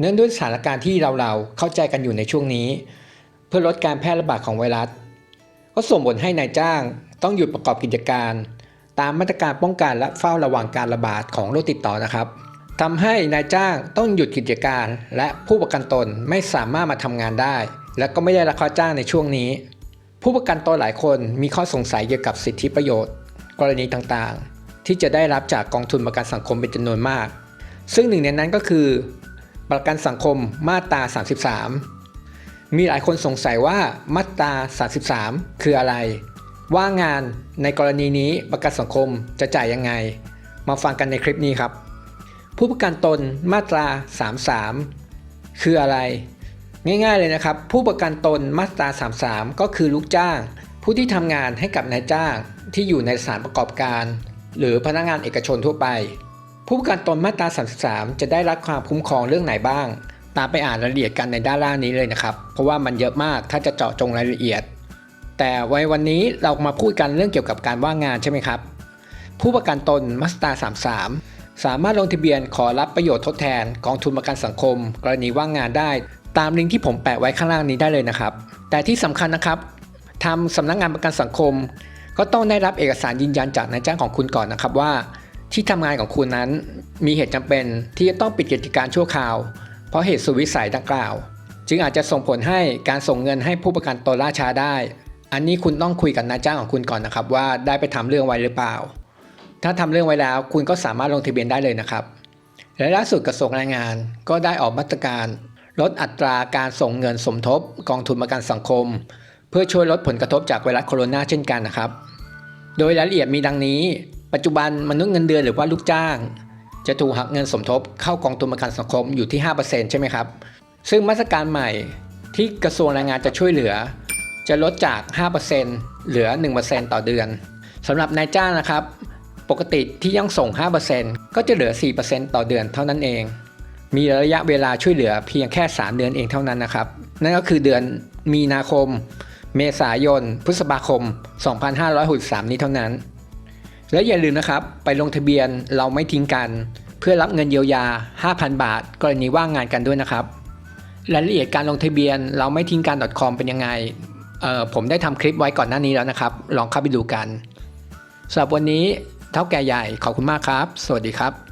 เนื่องด้วยสถานการณ์ที่เราเราๆเข้าใจกันอยู่ในช่วงนี้ เพื่อลดการแพร่ระบาดของไวรัส ก็ส่งผลให้นายจ้างต้องหยุดประกอบกิจการ ตามมาตรการป้องกันและเฝ้าระวังการระบาดของโรคติดต่อนะครับทำให้นายจ้างต้องหยุดกิจการ และผู้ประกันตนไม่สามารถมาทำงานได้ และก็ไม่ได้รับค่าจ้างในช่วงนี้ ผู้ประกันตนหลายคนมีข้อสงสัยเกี่ยวกับสิทธิประโยชน์ กรณีต่างๆ ที่จะได้รับจากกองทุนประกันสังคมเป็นจำนวนมาก ซึ่งหนึ่งในนั้นก็คือ ประกันสังคมมาตรา 33 มีหลายคนสงสัยว่ามาตรา 33 คืออะไร ว่างานในกรณีนี้ประกันสังคมจะจ่ายยังไง มาฟังกันในคลิปนี้ครับ ผู้ประกันตนมาตรา 33 คืออะไร ง่ายๆเลยนะครับ ผู้ประกันตนมาตรา 33 ก็คือลูกจ้าง ผู้ที่ทำงานให้กับนายจ้างที่อยู่ในสถานประกอบการ หรือพนักงานเอกชนทั่วไป ผู้ประกันตนมาตรา 33 จะได้รับความคุ้มครองเรื่องไหนบ้าง ตามไปอ่านรายละเอียดกันในด้านล่างนี้เลยนะครับ เพราะว่ามันเยอะมากถ้าจะเจาะจงรายละเอียด แต่ไว้วันนี้เรามาพูดกันเรื่องเกี่ยวกับการว่างงานใช่ไหมครับ ผู้ประกันตนมาตรา 33 สามารถลงทะเบียนขอรับประโยชน์ทดแทนกองทุนประกันสังคม กรณีว่างงานได้ ตามลิงก์ที่ผมแปะไว้ข้างล่างนี้ได้เลยนะครับ แต่ที่สำคัญนะครับทำสำนักงานประกันสังคม ก็ต้องได้รับเอกสารยืนยันจากนายจ้างของคุณก่อนนะครับว่า ที่ทำงานของคุณนั้น มีเหตุจำเป็นที่จะต้องปิดกิจการชั่วคราว เพราะเหตุสุวิสัยดังกล่าว จึงอาจจะส่งผลให้การส่งเงินให้ผู้ประกันตนล่าช้าได้ อันนี้คุณต้องคุยกับนายจ้างของคุณก่อนนะครับว่าได้ไปทำเรื่องไว้หรือเปล่า ถ้าทำเรื่องไว้แล้วคุณก็สามารถลงทะเบียนได้เลยนะครับ และล่าสุดกระทรวงแรงงาน ก็ได้ออกมาตรการ ลดอัตราการส่งเงินสมทบ กองทุนประกันสังคม เพื่อช่วยลดผลกระทบจากไวรัสโคโรนาเช่นกันนะครับ โดยรายละเอียดมีดังนี้ ปัจจุบันมนุษย์เงินเดือนหรือว่าลูกจ้าง จะถูกหักเงินสมทบเข้ากองทุนประกันสังคมอยู่ที่ 5%ใช่ไหมครับ ซึ่งมาตรการใหม่ที่กระทรวงแรงงานจะช่วยเหลือ จะลดจาก 5%เหลือ 1%ต่อเดือนสำหรับนายจ้างนะครับ ปกติที่ยังส่ง 5%ก็จะเหลือ 4%ต่อเดือนเท่านั้นเอง มีระยะเวลาช่วยเหลือเพียงแค่ 3 เดือนเองเท่านั้นนะครับ นั่นก็คือเดือนมีนาคม เมษายน พฤษภาคม 2563 นี้เท่านั้น และอย่าลืมนะครับ ไปลงทะเบียนเราไม่ทิ้งกัน เพื่อรับเงินเยียวยา 5,000 บาท กรณีว่างงานกันด้วยนะครับรายละเอียดการลงทะเบียนเราไม่ทิ้งกัน .com เป็นยังไงออผมได้ทำคลิปไว้ก่อนหน้านี้แล้วนะครับ ลองเข้าไปดูกันสำหรับวันนี้เท่าแก่ใหญ่ขอบคุณมากครับ สวัสดีครับ